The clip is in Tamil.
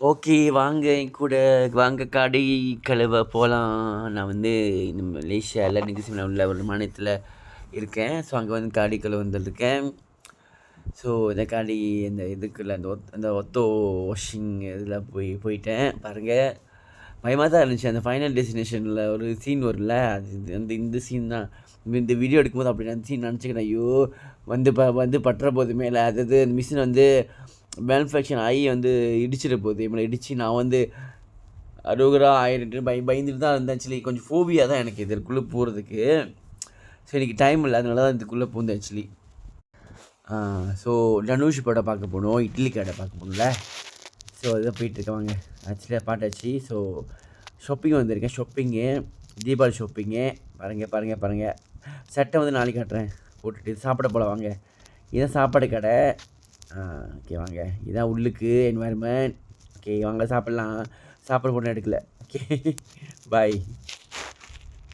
ஓகே வாங்க என் கூட வாங்க காடி கழுவ போகலாம் நான் வந்து இந்த மலேசியாவில் நிகழ்ச்சி உள்ள ஒரு மாநிலத்தில் இருக்கேன். ஸோ அங்கே வந்து காடி கழுவ வந்துருக்கேன் ஸோ இந்த காடி இந்த இதுக்குள்ள அந்த ஒத் அந்த ஒத்தோ வாஷிங் இதில் போய் போயிட்டேன். பாருங்கள் பயமாக தான் இருந்துச்சு. அந்த ஃபைனல் டெஸ்டினேஷனில் ஒரு சீன் வரும்ல? அது இது- அந்த இந்த சீன் தான். இந்த வீடியோ எடுக்கும்போது அப்படி அந்த சீன் நினச்சிக்கிறேன் ஐயோ வந்து ப வந்து பட்டுற போது மேலே அது அந்த மிஷின் வந்து மேனுஃபேக்சர் ஆகி வந்து இடிச்சிட போகுது. இவனை இடித்து நான் வந்து அறுபது ஆயிரட்டு பய பயந்துட்டு தான் இருந்தேன். ஆக்சுவலி கொஞ்சம் ஃபோபியா தான் எனக்கு இதற்குள்ளே போகிறதுக்கு ஸோ இன்றைக்கி டைம் இல்லை. அதனால தான் இதுக்குள்ளே போந்தேன் ஆக்சுவலி ஸோ தனுஷ் படம் பார்க்க போகணும் இட்லி கடை பார்க்க போகணும்ல ஸோ அதுதான் போயிட்டுருக்காங்க வாங்க. ஆக்சுவலியாக பாட்டாச்சு ஸோ ஷாப்பிங் வந்திருக்கேன். ஷாப்பிங்கு தீபாவளி ஷாப்பிங்கு பாருங்கள் பாருங்கள் பாருங்கள் சட்டை வந்து நாளைக்கு காட்டுறேன். போட்டுட்டு சாப்பிட போல வாங்க. இதுதான் சாப்பாடு கடை. ஓகே வாங்க. இதான் உள்ளுக்கு என்வாயர்மெண்ட் ஓகே வாங்க சாப்பிட்லாம். சாப்பாடு போட்டு எடுக்கல ஓகே பாய்